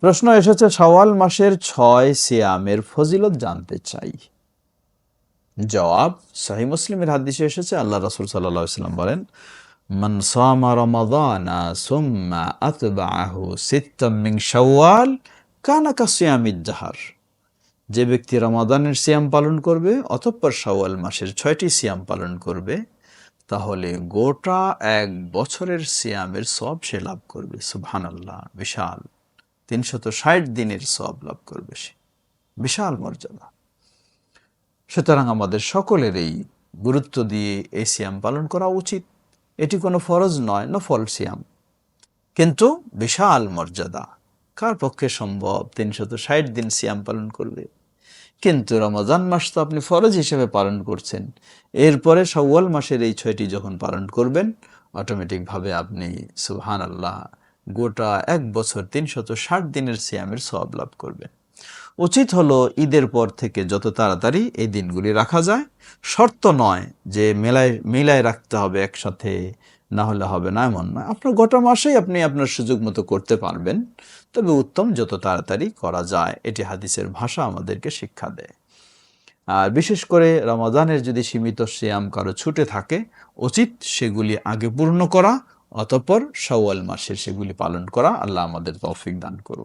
প্রশ্ন এসেছে সওয়াল মাসের ছয় সিয়ামের ফজিলত জানতে চাই। জবাব, সাহি মুসলিমের হাদিসে এসেছে, আল্লাহ রসুল সাল্লাম বলেন রমাদানা সুম্মা জাহার। যে ব্যক্তি রমাদানের সিয়াম পালন করবে, অতঃপর শাওয়াল মাসের ছয়টি সিয়াম পালন করবে, তাহলে গোটা এক বছরের সিয়ামের সব সে লাভ করবে। সুবহানাল্লাহ, বিশাল। তিনশত ষাট দিনের সব লাভ করবে সে। বিশাল মর্যাদা। সুতরাং আমাদের সকলেরই গুরুত্ব দিয়ে এই সিয়াম পালন করা উচিত। এটি কোনো ফরজ নয়, নফল সিয়াম। কিন্তু বিশাল মর্যাদা। কার পক্ষে সম্ভব তিনশত ষাট দিন সিয়াম পালন করবে? কিন্তু রমজান মাস তো আপনি ফরজ হিসেবে পালন করছেন। এরপরে সওয়াল মাসের এই ছয়টি যখন পালন করবেন অটোমেটিকভাবে আপনি সুবহান আল্লাহ গোটা এক বছর তিনশত ষাট দিনের সিয়ামের সব লাভ করবেন উচিত হলো ঈদের পর থেকে যত তাড়াতাড়ি এই দিনগুলি রাখা যায়। শর্ত নয় যে মেলায়, মিলায় রাখতে হবে একসাথে, না হলে হবে না এমন নয়। আপনার গোটা মাসেই আপনি আপনার সুযোগ মতো করতে পারবেন। তবে উত্তম যত তাড়াতাড়ি করা যায়, এটি হাদিসের ভাষা আমাদেরকে শিক্ষা দেয়। আর বিশেষ করে রমাদানের যদি সীমিত সিয়াম কারও ছুটে থাকে, উচিত সেগুলি আগে পূর্ণ করা অতঃপর সওয়াল মাসে সেগুলি পালন করা আল্লাহ আমাদের তৌফিক দান করুন।